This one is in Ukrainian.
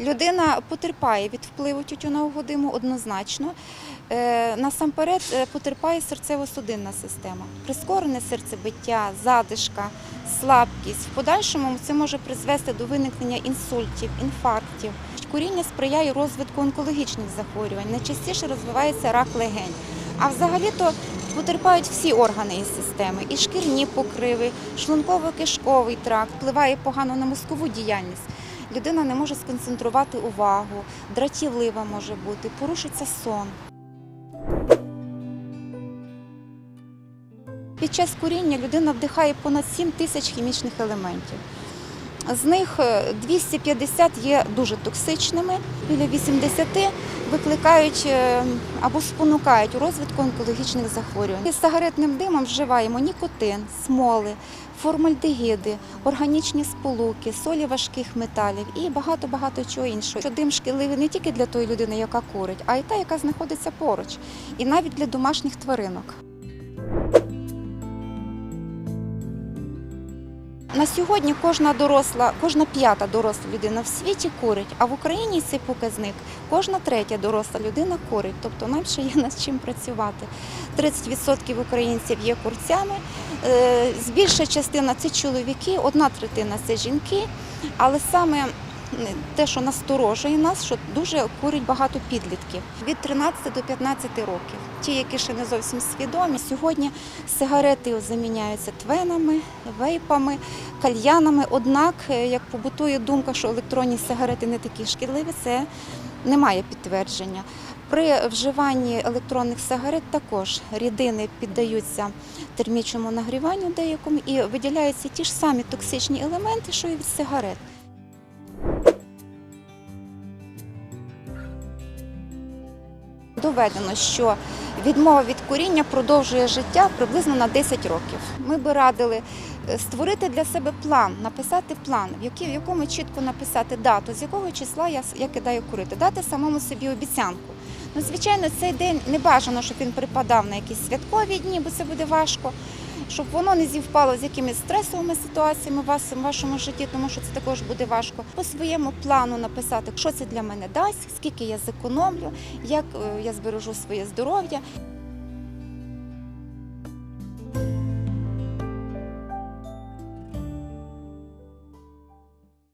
Людина потерпає від впливу тютюнового диму однозначно. Е, Насамперед е, потерпає серцево-судинна система. Прискорене серцебиття, задишка, слабкість. В подальшому це може призвести до виникнення інсультів, інфарктів. Куріння сприяє розвитку онкологічних захворювань. Найчастіше розвивається рак легень. А взагалі-то потерпають всі органи із системи, і шкірні покриви, шлунково-кишковий тракт, впливає погано на мозкову діяльність. Людина не може сконцентрувати увагу, дратівлива може бути, порушиться сон. Під час куріння людина вдихає понад 7 тисяч хімічних елементів. З них е, 250 є дуже токсичними, біля 80 викликають е, або спонукають у розвитку онкологічних захворювань. Із сигаретним димом вживаємо нікотин, смоли, формальдегіди, органічні сполуки, солі важких металів і багато-багато чого іншого. Що Дим шкідливий не тільки для тої людини, яка курить, а й та, яка знаходиться поруч, і навіть для домашніх тваринок. На сьогодні кожна доросла, кожна п'ята доросла людина в світі курить, а в Україні цей показник кожна третя доросла людина курить. Тобто нам ще є над чим працювати. 30% українців є курцями, е, збільша частина це чоловіки, одна третина це жінки, але саме те, що насторожує нас, що дуже курить багато підлітків від 13 до 15 років. Ті, які ще не зовсім свідомі. Сьогодні сигарети заміняються твенами, вейпами, кальянами. Однак, е, як побутує думка, що електронні сигарети не такі шкідливі, це не має підтвердження. При вживанні електронних сигарет також рідини піддаються термічному нагріванню деякому і виділяються ті ж самі токсичні елементи, що і від сигарет. Доведено, що відмова від куріння продовжує життя приблизно на 10 років. Ми би радили е, створити для себе план, написати план, в якому чітко написати дату, з якого числа я, я кидаю курити, дати самому собі обіцянку. Ну, звичайно, цей день не бажано, щоб він припадав на якісь святкові дні, бо це буде важко. Щоб воно не зівпало з якимись стресовими ситуаціями в вашому житті, тому що це також буде важко. По своєму плану написати, що це для мене дасть, скільки я зекономлю, як е, я збережу своє здоров'я.